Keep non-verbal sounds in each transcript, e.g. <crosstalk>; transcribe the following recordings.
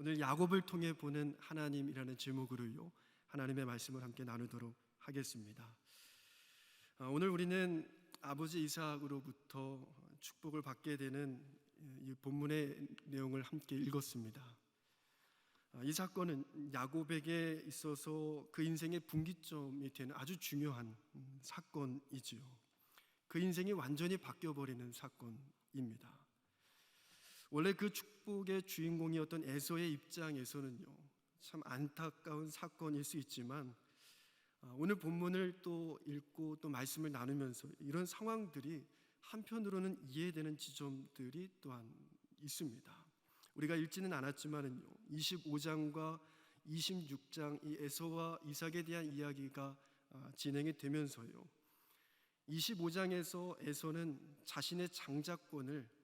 오늘 야곱을 통해 보는 하나님이라는 제목으로요. 하나님의 말씀을 함께 나누도록 하겠습니다. 아, 오늘 우리는 아버지 이삭으로부터 축복을 받게 되는 이 본문의 내용을 함께 읽었습니다. 아, 이 사건은 야곱에게 있어서 그 인생의 분기점이 되는 아주 중요한 음, 사건이지요. 그 인생이 완전히 바뀌어 버리는 사건입니다. 원래 그 축복의 주인공이었던 에서의 입장에서는요, 참 안타까운 사건일 수 있지만, 아, 오늘 본문을 또 읽고 또 말씀을 나누면서 이런 상황들이 한편으로는 이해되는 지점들이 또한 있습니다. 우리가 읽지는 않았지만은요, 25장과 26장 이 에서와 이삭에 대한 이야기가 아, 진행이 되면서요, 25장에서 에서는 자신의 장자권을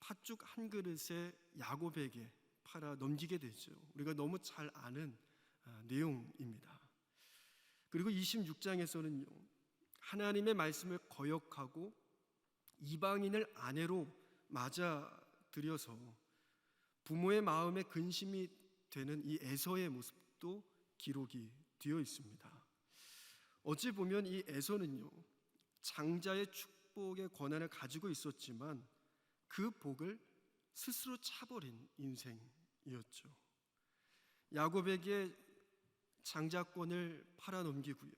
팥죽 한 그릇에 야곱에게 팔아 넘기게 되죠. 우리가 너무 잘 아는 아, 내용입니다. 그리고 26장에서는요. 하나님의 말씀을 거역하고 이방인을 아내로 맞아 들여서 부모의 마음에 근심이 되는 이 에서의 모습도 기록이 되어 있습니다. 어찌 보면 이 에서는요. 장자의 축복의 권한을 가지고 있었지만 그 복을 스스로 차버린 인생이었죠. 야곱에게 장자권을 팔아넘기고요.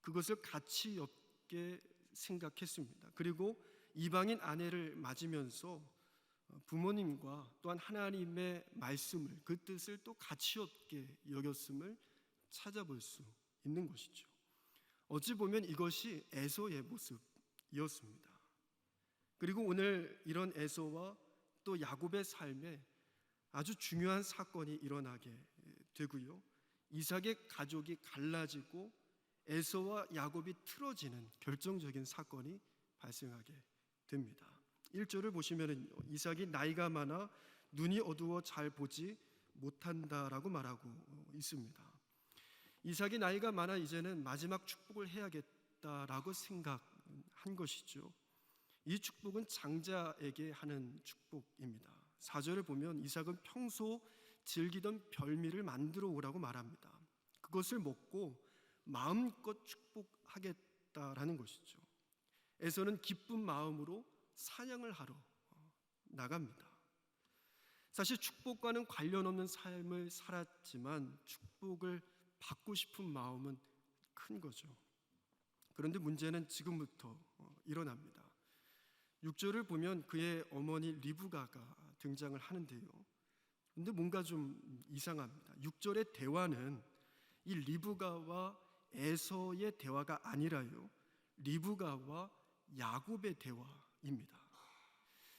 그것을 가치 없게 생각했습니다. 그리고 이방인 아내를 맞으면서 부모님과 또한 하나님의 말씀을 그 뜻을 또 가치 없게 여겼음을 찾아볼 수 있는 것이죠. 어찌 보면 이것이 에서의 모습이었습니다. 그리고 오늘 이런 에서와 또 야곱의 삶에 아주 중요한 사건이 일어나게 되고요. 이삭의 가족이 갈라지고 에서와 야곱이 틀어지는 결정적인 사건이 발생하게 됩니다. 1절을 보시면은 이삭이 나이가 많아 눈이 어두워 잘 보지 못한다라고 말하고 있습니다. 이삭이 나이가 많아 이제는 마지막 축복을 해야겠다라고 생각한 것이죠. 이 축복은 장자에게 하는 축복입니다. 4절을 보면 이삭은 평소 즐기던 별미를 만들어 오라고 말합니다. 그것을 먹고 마음껏 축복하겠다라는 것이죠. 에서는 기쁜 마음으로 사냥을 하러 나갑니다. 사실 축복과는 관련 없는 삶을 살았지만 축복을 받고 싶은 마음은 큰 거죠. 그런데 문제는 지금부터 일어납니다. 6절을 보면 그의 어머니 리브가가 등장을 하는데요. 근데 뭔가 좀 이상합니다. 6절의 대화는 이 리브가와 에서의 대화가 아니라요. 리브가와 야곱의 대화입니다.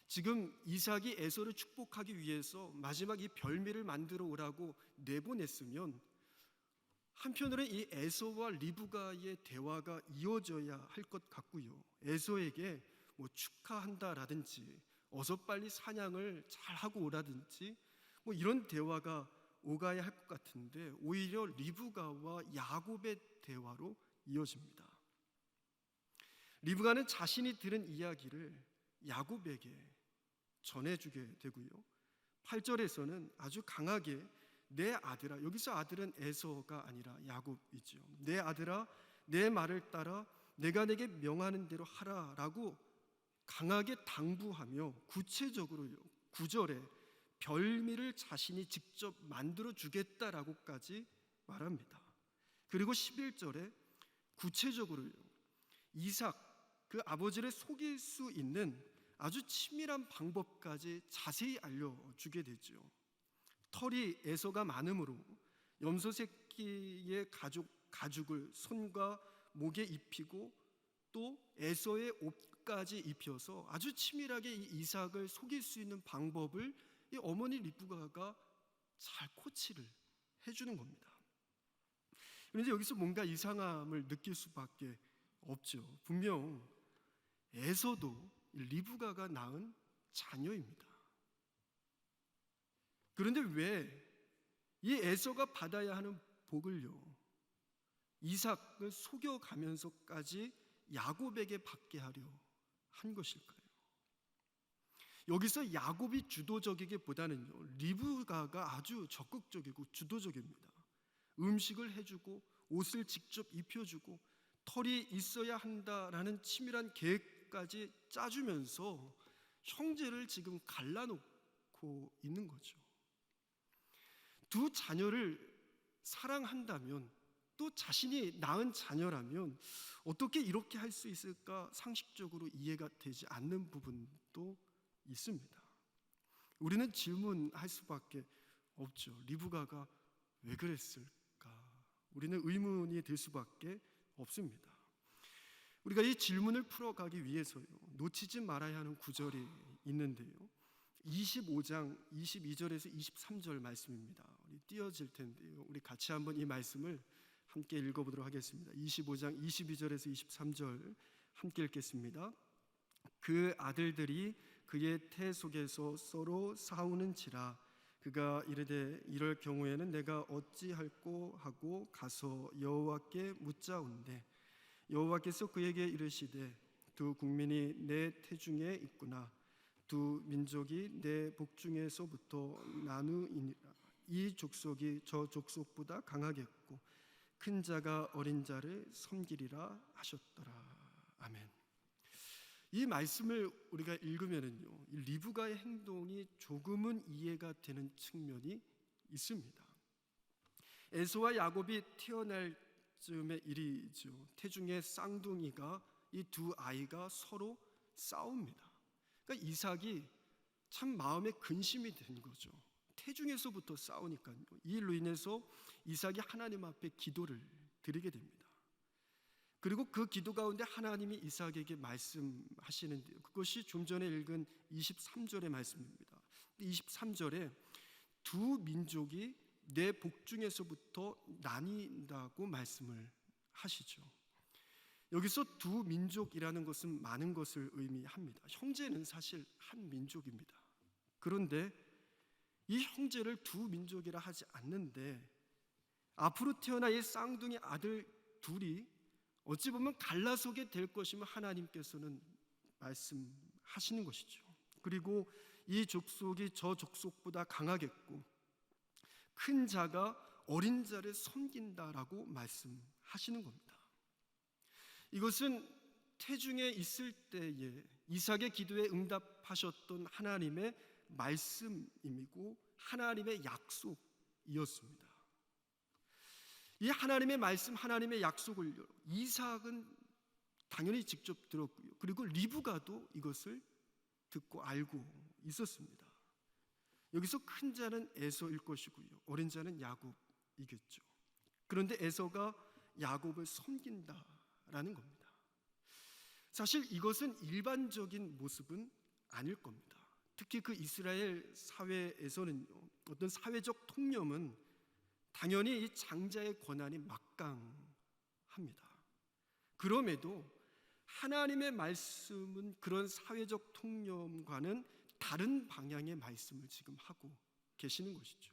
지금 이삭이 에서를 축복하기 위해서 마지막 이 별미를 만들어 오라고 내보냈으면 한편으로는 이 에서와 리브가의 대화가 이어져야 할 것 같고요. 에서에게 뭐 축하한다라든지 어서 빨리 사냥을 잘 하고 오라든지 뭐 이런 대화가 오가야 할 것 같은데 오히려 리브가와 야곱의 대화로 이어집니다. 리브가는 자신이 들은 이야기를 야곱에게 전해주게 되고요. 8절에서는 아주 강하게 내 아들아 여기서 아들은 에서가 아니라 야곱이죠. 내 아들아 내 말을 따라 내가 내게 명하는 대로 하라라고 강하게 당부하며 구체적으로요. 9절에 별미를 자신이 직접 만들어 주겠다라고까지 말합니다. 그리고 11절에 구체적으로요. 이삭 그 아버지를 속일 수 있는 아주 치밀한 방법까지 자세히 알려주게 되죠. 털이 에서가 많으므로 염소 새끼의 가죽 가죽을 손과 목에 입히고 또 에서의 옷 까지 입혀서 아주 치밀하게 이 이삭을 속일 수 있는 방법을 이 어머니 리브가가 잘 코치를 해주는 겁니다. 그런데 여기서 뭔가 이상함을 느낄 수밖에 없죠. 분명 에서도 리브가가 낳은 자녀입니다. 그런데 왜 이 에서가 받아야 하는 복을요 이삭을 속여가면서까지 야곱에게 받게 하려 한 것일 까요? 여기서 야곱이 주도적이기보다는요 리브가가 아주 적극적이고 주도적입니다. 음식을 해주고 옷을 직접 입혀주고 털이 있어야 한다라는 치밀한 계획까지 짜주면서 형제를 지금 갈라놓고 있는 거죠. 두 자녀를 사랑한다면 또 자신이 낳은 자녀라면 어떻게 이렇게 할 수 있을까 상식적으로 이해가 되지 않는 부분도 있습니다. 우리는 질문할 수밖에 없죠. 리브가가 왜 그랬을까? 우리는 의문이 들 수밖에 없습니다. 우리가 이 질문을 풀어가기 위해서요. 놓치지 말아야 하는 구절이 있는데요. 25장 22절에서 23절 말씀입니다. 우리 띄어질 텐데요. 우리 같이 한번 이 말씀을 함께 읽어보도록 하겠습니다. 25장 22절에서 23절 함께 읽겠습니다. 그 아들들이 그의 태 속에서 서로 싸우는지라 그가 이르되 이럴 경우에는 내가 어찌할꼬 하고 가서 여호와께 묻자온대 여호와께서 그에게 이르시되 두 국민이 내 태중에 있구나 두 민족이 내 복중에서부터 나누이니라 이 족속이 저 족속보다 강하겠고 큰 자가 어린 자를 섬기리라 하셨더라 아멘. 이 말씀을 우리가 읽으면은요, 이 리브가의 행동이 조금은 이해가 되는 측면이 있습니다. 에서와 야곱이 태어날 즈음의 일이죠. 태중의 쌍둥이가 이 두 아이가 서로 싸웁니다. 그러니까 이삭이 참 마음에 근심이 된 거죠. 태중에서부터 싸우니까요. 이 일로 인해서 이삭이 하나님 앞에 기도를 드리게 됩니다. 그리고 그 기도 가운데 하나님이 이삭에게 말씀하시는데요. 그것이 좀 전에 읽은 23절의 말씀입니다. 23절에 두 민족이 내 복중에서부터 나뉜다고 말씀을 하시죠. 여기서 두 민족이라는 것은 많은 것을 의미합니다. 형제는 사실 한 민족입니다. 그런데 이 형제를 두 민족이라 하지 않는데 앞으로 태어나 이 쌍둥이 아들 둘이 어찌 보면 갈라서게 될 것이면 하나님께서는 말씀하시는 것이죠. 그리고 이 족속이 저 족속보다 강하겠고 큰 자가 어린 자를 섬긴다라고 말씀하시는 겁니다. 이것은 태중에 있을 때에 이삭의 기도에 응답하셨던 하나님의 말씀이고 하나님의 약속이었습니다. 이 하나님의 말씀, 하나님의 약속을 이삭은 당연히 직접 들었고요. 그리고 리브가도 이것을 듣고 알고 있었습니다. 여기서 큰 자는 에서일 것이고요. 어린 자는 야곱이겠죠. 그런데 에서가 야곱을 섬긴다라는 겁니다. 사실 이것은 일반적인 모습은 아닐 겁니다. 특히 그 이스라엘 사회에서는 어떤 사회적 통념은 당연히 이 장자의 권한이 막강합니다. 그럼에도 하나님의 말씀은 그런 사회적 통념과는 다른 방향의 말씀을 지금 하고 계시는 것이죠.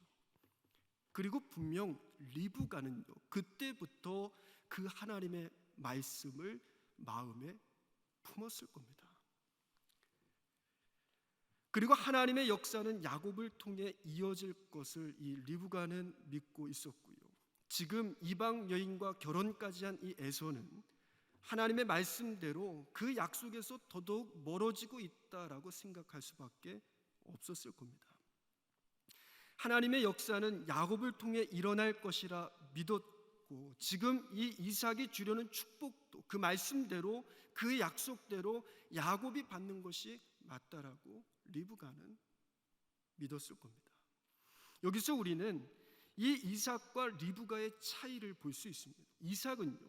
그리고 분명 리브가는요, 그때부터 그 하나님의 말씀을 마음에 품었을 겁니다. 그리고 하나님의 역사는 야곱을 통해 이어질 것을 이 리브가는 믿고 있었고요. 지금 이방 여인과 결혼까지 한 이 에서는 하나님의 말씀대로 그 약속에서 더더욱 멀어지고 있다라고 생각할 수밖에 없었을 겁니다. 하나님의 역사는 야곱을 통해 일어날 것이라 믿었고 지금 이 이삭이 주려는 축복도 그 말씀대로 그 약속대로 야곱이 받는 것이 맞다라고 리브가는 믿었을 겁니다. 여기서 우리는 이 이삭과 리브가의 차이를 볼 수 있습니다. 이삭은요,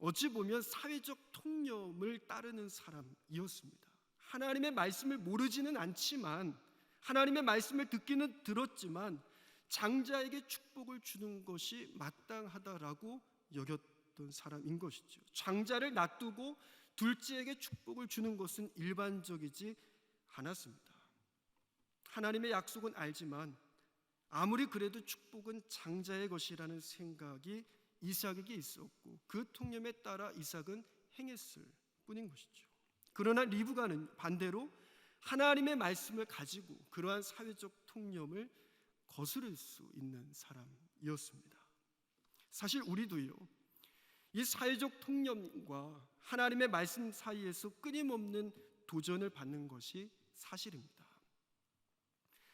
어찌 보면 사회적 통념을 따르는 사람이었습니다. 하나님의 말씀을 모르지는 않지만, 하나님의 말씀을 듣기는 들었지만, 장자에게 축복을 주는 것이 마땅하다라고 여겼던 사람인 것이죠. 장자를 놔두고 둘째에게 축복을 주는 것은 일반적이지 않았습니다. 하나님의 약속은 알지만 아무리 그래도 축복은 장자의 것이라는 생각이 이삭에게 있었고 그 통념에 따라 이삭은 행했을 뿐인 것이죠. 그러나 리브가는 반대로 하나님의 말씀을 가지고 그러한 사회적 통념을 거스를 수 있는 사람이었습니다. 사실 우리도요. 이 사회적 통념과 하나님의 말씀 사이에서 끊임없는 도전을 받는 것이 사실입니다.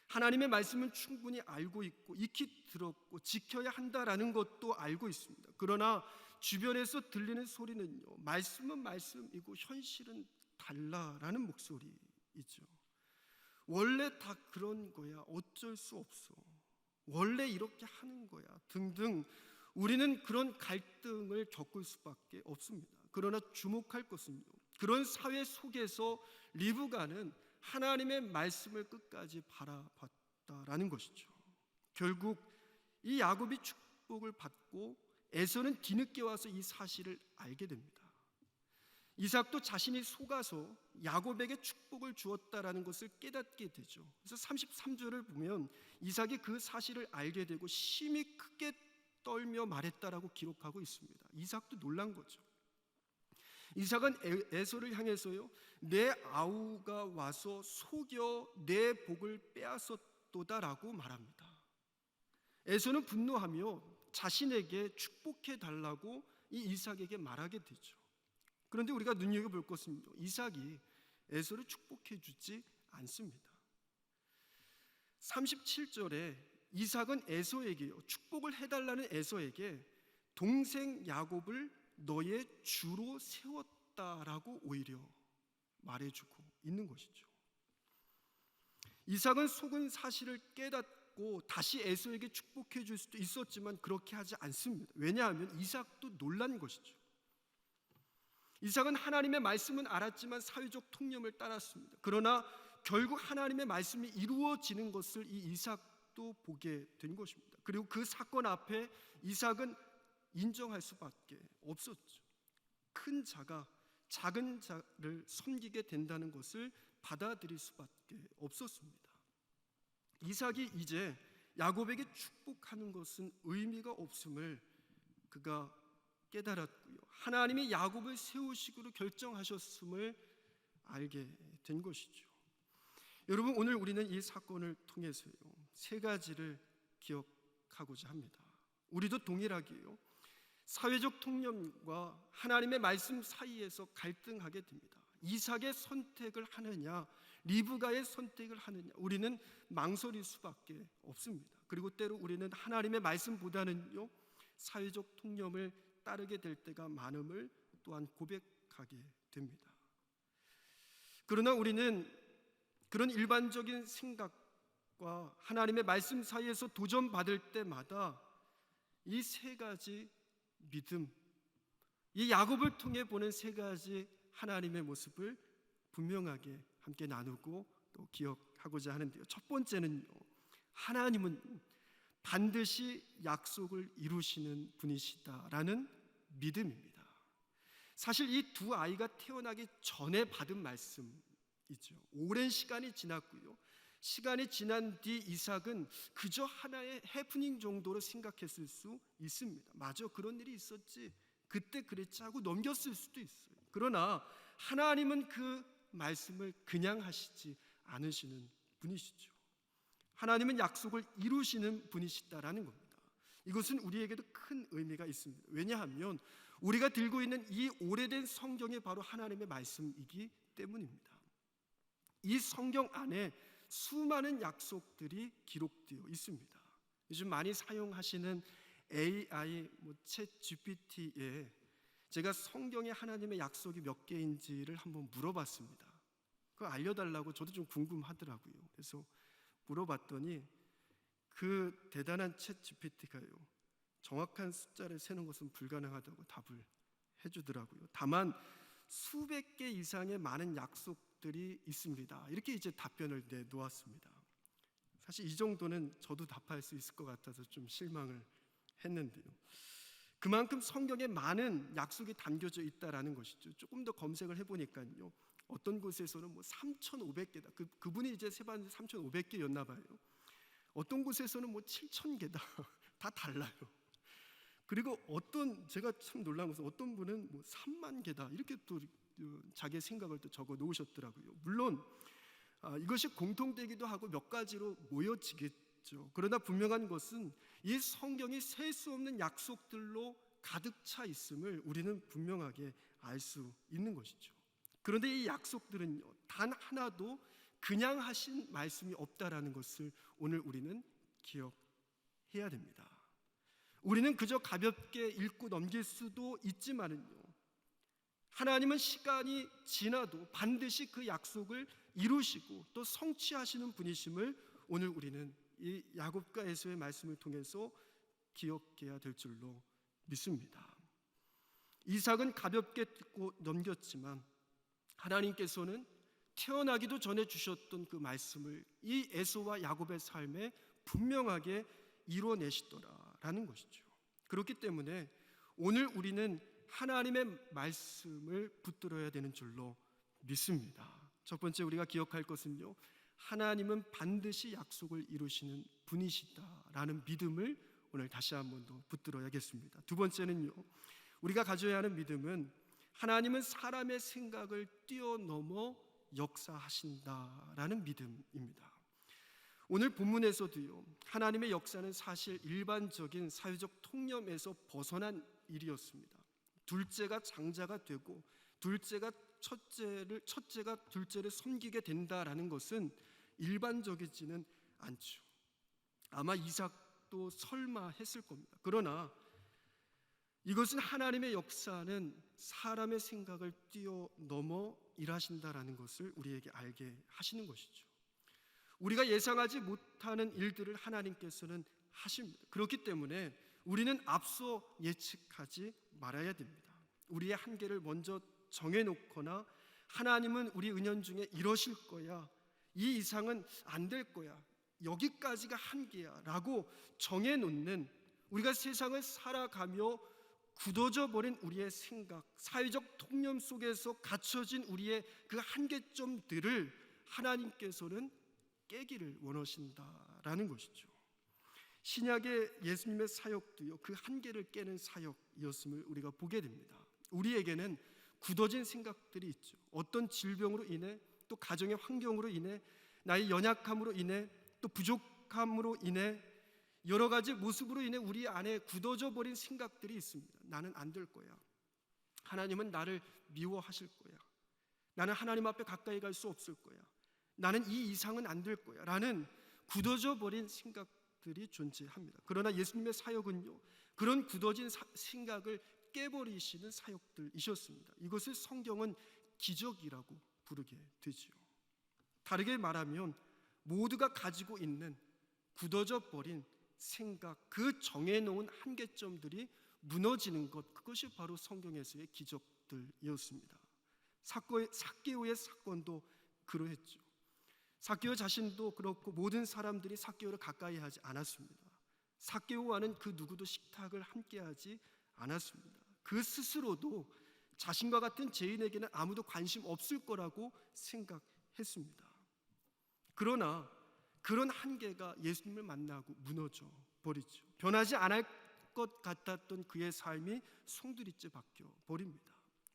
하나님의 말씀은 충분히 알고 있고 익히 들었고 지켜야 한다라는 것도 알고 있습니다. 그러나 주변에서 들리는 소리는요. 말씀은 말씀이고 현실은 달라라는 목소리이죠. 원래 다 그런 거야. 어쩔 수 없어. 원래 이렇게 하는 거야. 등등 우리는 그런 갈등을 겪을 수밖에 없습니다. 그러나 주목할 것은요. 그런 사회 속에서 리브가는 하나님의 말씀을 끝까지 바라봤다라는 것이죠. 결국 이 야곱이 축복을 받고 에서는 뒤늦게 와서 이 사실을 알게 됩니다. 이삭도 자신이 속아서 야곱에게 축복을 주었다라는 것을 깨닫게 되죠. 그래서 33절을 보면 이삭이 그 사실을 알게 되고 심히 크게 떨며 말했다라고 기록하고 있습니다. 이삭도 놀란 거죠. 이삭은 에서를 향해서요, 내 아우가 와서 속여 내 복을 빼앗았도다라고 말합니다. 에서는 분노하며 자신에게 축복해 달라고 이 이삭에게 말하게 되죠. 그런데 우리가 눈여겨 볼 것은 이삭이 에서를 축복해 주지 않습니다. 37절에 이삭은 에서에게요. 축복을 해 달라는 에서에게 동생 야곱을 너의 주로 세웠다라고 오히려 말해주고 있는 것이죠. 이삭은 속은 사실을 깨닫고 다시 에서에게 축복해 줄 수도 있었지만 그렇게 하지 않습니다. 왜냐하면 이삭도 놀란 것이죠. 이삭은 하나님의 말씀은 알았지만 사회적 통념을 따랐습니다. 그러나 결국 하나님의 말씀이 이루어지는 것을 이 이삭도 보게 된 것입니다. 그리고 그 사건 앞에 이삭은 인정할 수밖에 없었죠. 큰 자가 작은 자를 섬기게 된다는 것을 받아들일 수밖에 없었습니다. 이삭이 이제 야곱에게 축복하는 것은 의미가 없음을 그가 깨달았고요. 하나님이 야곱을 세우시기로 결정하셨음을 알게 된 것이죠. 여러분 오늘 우리는 이 사건을 통해서요 세 가지를 기억하고자 합니다. 우리도 동일하게요 사회적 통념과 하나님의 말씀 사이에서 갈등하게 됩니다. 이삭의 선택을 하느냐, 리브가의 선택을 하느냐, 우리는 망설일 수밖에 없습니다. 그리고 때로 우리는 하나님의 말씀보다는요, 사회적 통념을 따르게 될 때가 많음을 또한 고백하게 됩니다. 그러나 우리는 그런 일반적인 생각과 하나님의 말씀 사이에서 도전받을 때마다 이 세 가지 믿음, 이 야곱을 통해 보는 세 가지 하나님의 모습을 분명하게 함께 나누고 또 기억하고자 하는데요. 첫 번째는요. 하나님은 반드시 약속을 이루시는 분이시다라는 믿음입니다. 사실 이 두 아이가 태어나기 전에 받은 말씀이죠. 오랜 시간이 지났고요. 시간이 지난 뒤 이삭은 그저 하나의 해프닝 정도로 생각했을 수 있습니다. 맞아, 그런 일이 있었지. 그때 그랬지 하고 넘겼을 수도 있어요. 그러나 하나님은 그 말씀을 그냥 하시지 않으시는 분이시죠. 하나님은 약속을 이루시는 분이시다라는 겁니다. 이것은 우리에게도 큰 의미가 있습니다. 왜냐하면 우리가 들고 있는 이 오래된 성경이 바로 하나님의 말씀이기 때문입니다. 이 성경 안에 수많은 약속들이 기록되어 있습니다. 요즘 많이 사용하시는 AI 뭐챗 GPT에 제가 성경에 하나님의 약속이 몇 개인지를 한번 물어봤습니다. 그거 알려달라고 저도 좀 궁금하더라고요. 그래서 물어봤더니 그 대단한 챗 GPT가요 정확한 숫자를 세는 것은 불가능하다고 답을 해주더라고요. 다만 수백 개 이상의 많은 약속 것들이 있습니다. 이렇게 이제 답변을 내놓았습니다. 사실 이 정도는 저도 답할 수 있을 것 같아서 좀 실망을 했는데요. 그만큼 성경에 많은 약속이 담겨져 있다라는 것이죠. 조금 더 검색을 해보니까요. 어떤 곳에서는 뭐 3,500개다. 그, 그분이 이제 세반 3,500개였나 봐요. 어떤 곳에서는 뭐 7,000개다. <laughs> 다 달라요. 그리고 어떤 제가 참 놀란 것은 어떤 분은 뭐 3만 개다. 이렇게 또 자기의 생각을 또 적어 놓으셨더라고요. 물론 아, 이것이 공통되기도 하고 몇 가지로 모여지겠죠. 그러나 분명한 것은 이 성경이 셀 수 없는 약속들로 가득 차 있음을 우리는 분명하게 알 수 있는 것이죠. 그런데 이 약속들은요, 단 하나도 그냥 하신 말씀이 없다라는 것을 오늘 우리는 기억해야 됩니다. 우리는 그저 가볍게 읽고 넘길 수도 있지만은요. 하나님은 시간이 지나도 반드시 그 약속을 이루시고 또 성취하시는 분이심을 오늘 우리는 이 야곱과 에서의 말씀을 통해서 기억해야 될 줄로 믿습니다. 이삭은 가볍게 듣고 넘겼지만 하나님께서는 태어나기도 전에 주셨던 그 말씀을 이 에서와 야곱의 삶에 분명하게 이루어내시더라라는 것이죠. 그렇기 때문에 오늘 우리는 하나님의 말씀을 붙들어야 되는 줄로 믿습니다. 첫 번째 우리가 기억할 것은요. 하나님은 반드시 약속을 이루시는 분이시다라는 믿음을 오늘 다시 한 번 더 붙들어야겠습니다. 두 번째는요. 우리가 가져야 하는 믿음은 하나님은 사람의 생각을 뛰어넘어 역사하신다라는 믿음입니다. 오늘 본문에서도요. 하나님의 역사는 사실 일반적인 사회적 통념에서 벗어난 일이었습니다. 둘째가 장자가 되고 둘째가 첫째를 첫째가 둘째를 섬기게 된다라는 것은 일반적이지는 않죠. 아마 이삭도 설마 했을 겁니다. 그러나 이것은 하나님의 역사는 사람의 생각을 뛰어넘어 일하신다라는 것을 우리에게 알게 하시는 것이죠. 우리가 예상하지 못하는 일들을 하나님께서는 하십니다. 그렇기 때문에 우리는 앞서 예측하지 말아야 됩니다. 우리의 한계를 먼저 정해놓거나 하나님은 우리 은연 중에 이러실 거야. 이 이상은 안 될 거야. 여기까지가 한계야 라고 정해놓는 우리가 세상을 살아가며 굳어져 버린 우리의 생각, 사회적 통념 속에서 갖춰진 우리의 그 한계점들을 하나님께서는 깨기를 원하신다라는 것이죠. 신약의 예수님의 사역도요 그 한계를 깨는 사역이었음을 우리가 보게 됩니다. 우리에게는 굳어진 생각들이 있죠. 어떤 질병으로 인해 또 가정의 환경으로 인해 나의 연약함으로 인해 또 부족함으로 인해 여러 가지 모습으로 인해 우리 안에 굳어져 버린 생각들이 있습니다. 나는 안 될 거야. 하나님은 나를 미워하실 거야. 나는 하나님 앞에 가까이 갈 수 없을 거야. 나는 이 이상은 안 될 거야. 라는 굳어져 버린 생각 들이 존재합니다. 그러나 예수님의 사역은요, 그런 굳어진 사, 생각을 깨버리시는 사역들이셨습니다. 이것을 성경은 기적이라고 부르게 되지요. 다르게 말하면 모두가 가지고 있는 굳어져 버린 생각, 그 정해놓은 한계점들이 무너지는 것, 그것이 바로 성경에서의 기적들이었습니다. 사개오의 사건도 그러했죠. 사개오 자신도 그렇고 모든 사람들이 사개오를 가까이 하지 않았습니다. 사개오와는 그 누구도 식탁을 함께 하지 않았습니다. 그 스스로도 자신과 같은 죄인에게는 아무도 관심 없을 거라고 생각했습니다. 그러나 그런 한계가 예수님을 만나고 무너져 버리죠. 변하지 않을 것 같았던 그의 삶이 송두리째 바뀌어 버립니다.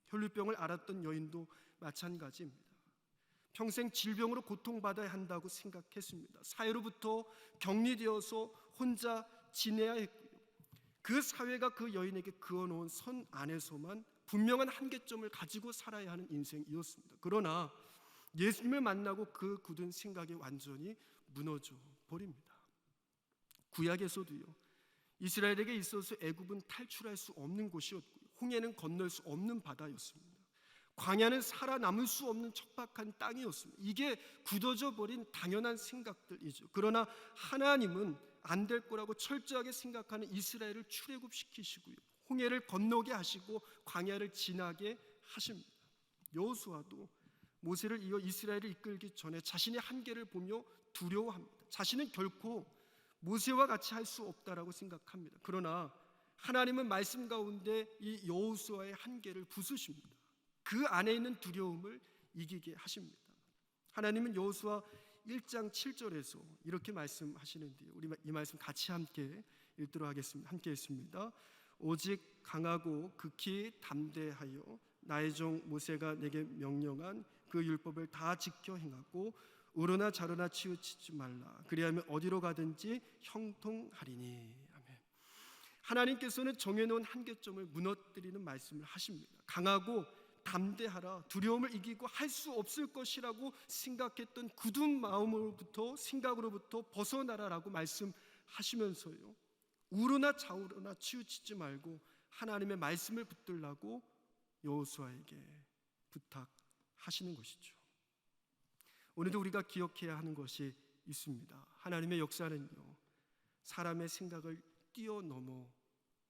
혈류병을 앓았던 여인도 마찬가지입니다. 평생 질병으로 고통받아야 한다고 생각했습니다. 사회로부터 격리되어서 혼자 지내야 했고요. 그 사회가 그 여인에게 그어놓은 선 안에서만 분명한 한계점을 가지고 살아야 하는 인생이었습니다. 그러나 예수님을 만나고 그 굳은 생각이 완전히 무너져 버립니다. 구약에서도요. 이스라엘에게 있어서 애굽은 탈출할 수 없는 곳이었고요. 홍해는 건널 수 없는 바다였습니다. 광야는 살아남을 수 없는 척박한 땅이었습니다. 이게 굳어져 버린 당연한 생각들이죠. 그러나 하나님은 안 될 거라고 철저하게 생각하는 이스라엘을 출애굽시키시고요. 홍해를 건너게 하시고 광야를 지나게 하십니다. 여호수아도 모세를 이어 이스라엘을 이끌기 전에 자신의 한계를 보며 두려워합니다. 자신은 결코 모세와 같이 할 수 없다라고 생각합니다. 그러나 하나님은 말씀 가운데 이 여호수아의 한계를 부수십니다. 그 안에 있는 두려움을 이기게 하십니다. 하나님은 여호수아 1장 7절에서 이렇게 말씀하시는데요. 우리 이 말씀 같이 함께 읽도록 하겠습니다. 함께 했습니다. 오직 강하고 극히 담대하여 나의 종 모세가 내게 명령한 그 율법을 다 지켜 행하고 우러나 자로나 치우치지 말라. 그리하면 어디로 가든지 형통하리니. 아멘. 하나님께서는 정해놓은 한계점을 무너뜨리는 말씀을 하십니다. 강하고 담대하라. 두려움을 이기고 할 수 없을 것이라고 생각했던 굳은 마음으로부터 생각으로부터 벗어나라라고 말씀하시면서요. 우르나 좌우로나 치우치지 말고 하나님의 말씀을 붙들라고 여호수아에게 부탁하시는 것이죠. 오늘도 우리가 기억해야 하는 것이 있습니다. 하나님의 역사는요. 사람의 생각을 뛰어넘어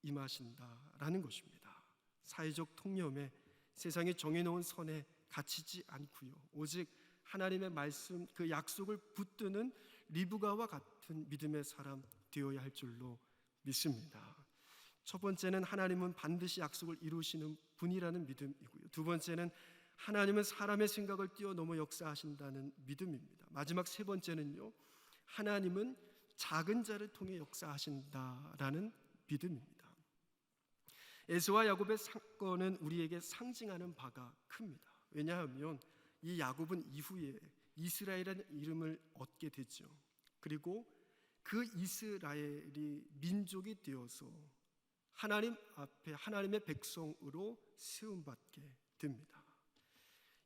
임하신다라는 것입니다. 사회적 통념에 세상에 정해놓은 선에 갇히지 않고요. 오직 하나님의 말씀 그 약속을 붙드는 리브가와 같은 믿음의 사람 되어야 할 줄로 믿습니다. 첫 번째는 하나님은 반드시 약속을 이루시는 분이라는 믿음이고요. 두 번째는 하나님은 사람의 생각을 뛰어넘어 역사하신다는 믿음입니다. 마지막 세 번째는요. 하나님은 작은 자를 통해 역사하신다라는 믿음입니다. 에스와 야곱의 사건은 우리에게 상징하는 바가 큽니다. 왜냐하면 이 야곱은 이후에 이스라엘이라는 이름을 얻게 되죠. 그리고 그 이스라엘이 민족이 되어서 하나님 앞에 하나님의 백성으로 세움 받게 됩니다.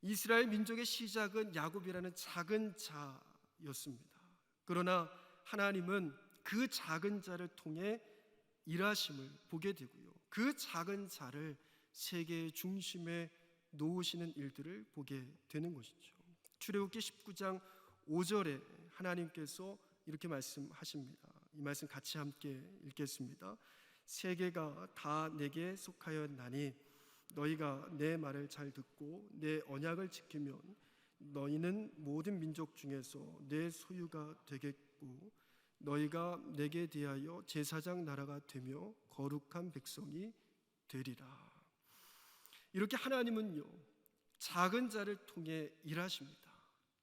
이스라엘 민족의 시작은 야곱이라는 작은 자였습니다. 그러나 하나님은 그 작은 자를 통해 일하심을 보게 되고요. 그 작은 자를 세계의 중심에 놓으시는 일들을 보게 되는 것이죠. 출애굽기 19장 5절에 하나님께서 이렇게 말씀하십니다. 이 말씀 같이 함께 읽겠습니다. 세계가 다 내게 속하였나니 너희가 내 말을 잘 듣고 내 언약을 지키면 너희는 모든 민족 중에서 내 소유가 되겠고 너희가 내게 대하여 제사장 나라가 되며 거룩한 백성이 되리라. 이렇게 하나님은요 작은 자를 통해 일하십니다.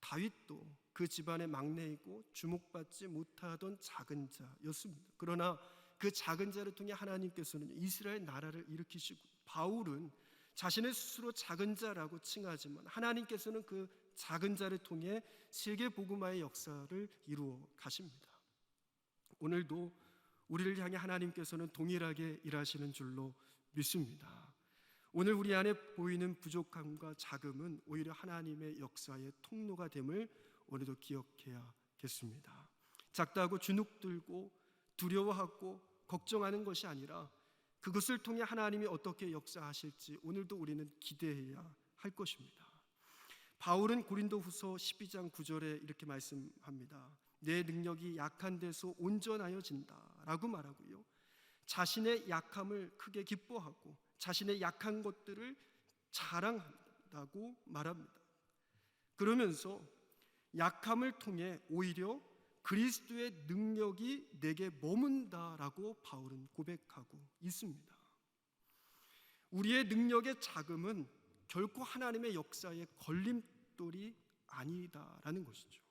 다윗도 그 집안의 막내이고 주목받지 못하던 작은 자였습니다. 그러나 그 작은 자를 통해 하나님께서는 이스라엘 나라를 일으키시고 바울은 자신의 스스로 작은 자라고 칭하지만 하나님께서는 그 작은 자를 통해 세계 복음화의 역사를 이루어 가십니다. 오늘도 우리를 향해 하나님께서는 동일하게 일하시는 줄로 믿습니다. 오늘 우리 안에 보이는 부족함과 자금은 오히려 하나님의 역사의 통로가 됨을 오늘도 기억해야겠습니다. 작다고 주눅들고 두려워하고 걱정하는 것이 아니라 그것을 통해 하나님이 어떻게 역사하실지 오늘도 우리는 기대해야 할 것입니다. 바울은 고린도후서 12장 9절에 이렇게 말씀합니다. 내 능력이 약한 데서 온전하여진다 라고 말하고요. 자신의 약함을 크게 기뻐하고 자신의 약한 것들을 자랑한다고 말합니다. 그러면서 약함을 통해 오히려 그리스도의 능력이 내게 머문다라고 바울은 고백하고 있습니다. 우리의 능력의 자금은 결코 하나님의 역사의 걸림돌이 아니다라는 것이죠.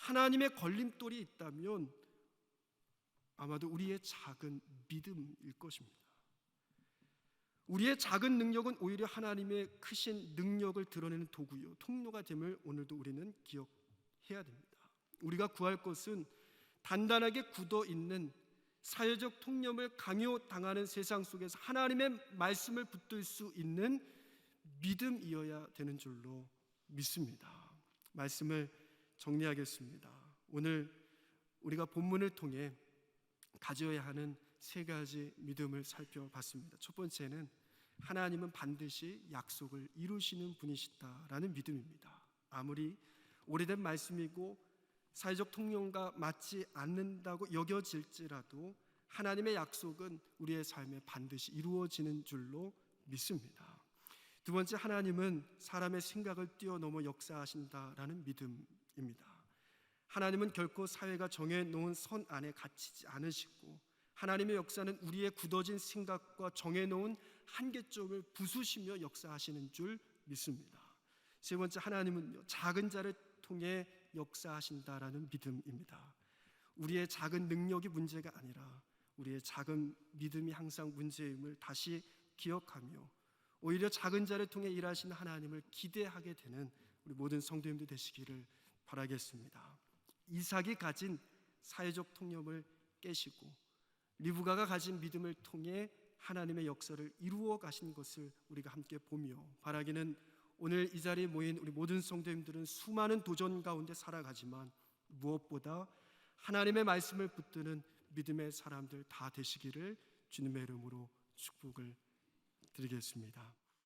하나님의 걸림돌이 있다면 아마도 우리의 작은 믿음일 것입니다. 우리의 작은 능력은 오히려 하나님의 크신 능력을 드러내는 도구요 통로가 됨을 오늘도 우리는 기억해야 됩니다. 우리가 구할 것은 단단하게 굳어 있는 사회적 통념을 강요당하는 세상 속에서 하나님의 말씀을 붙들 수 있는 믿음이어야 되는 줄로 믿습니다. 말씀을 정리하겠습니다. 오늘 우리가 본문을 통해 가져야 하는 세 가지 믿음을 살펴봤습니다. 첫 번째는 하나님은 반드시 약속을 이루시는 분이시다라는 믿음입니다. 아무리 오래된 말씀이고 사회적 통념과 맞지 않는다고 여겨질지라도 하나님의 약속은 우리의 삶에 반드시 이루어지는 줄로 믿습니다. 두 번째 하나님은 사람의 생각을 뛰어넘어 역사하신다라는 믿음 입니다. 하나님은 결코 사회가 정해 놓은 선 안에 갇히지 않으시고 하나님의 역사는 우리의 굳어진 생각과 정해 놓은 한계점을 부수시며 역사하시는 줄 믿습니다. 세 번째 하나님은요 작은 자를 통해 역사하신다라는 믿음입니다. 우리의 작은 능력이 문제가 아니라 우리의 작은 믿음이 항상 문제임을 다시 기억하며 오히려 작은 자를 통해 일하시는 하나님을 기대하게 되는 우리 모든 성도님들 되시기를 바라겠습니다. 이삭이 가진 사회적 통념을 깨시고 리브가가 가진 믿음을 통해 하나님의 역사를 이루어 가신 것을 우리가 함께 보며 바라기는 오늘 이 자리에 모인 우리 모든 성도님들은 수많은 도전 가운데 살아가지만 무엇보다 하나님의 말씀을 붙드는 믿음의 사람들 다 되시기를 주님의 이름으로 축복을 드리겠습니다.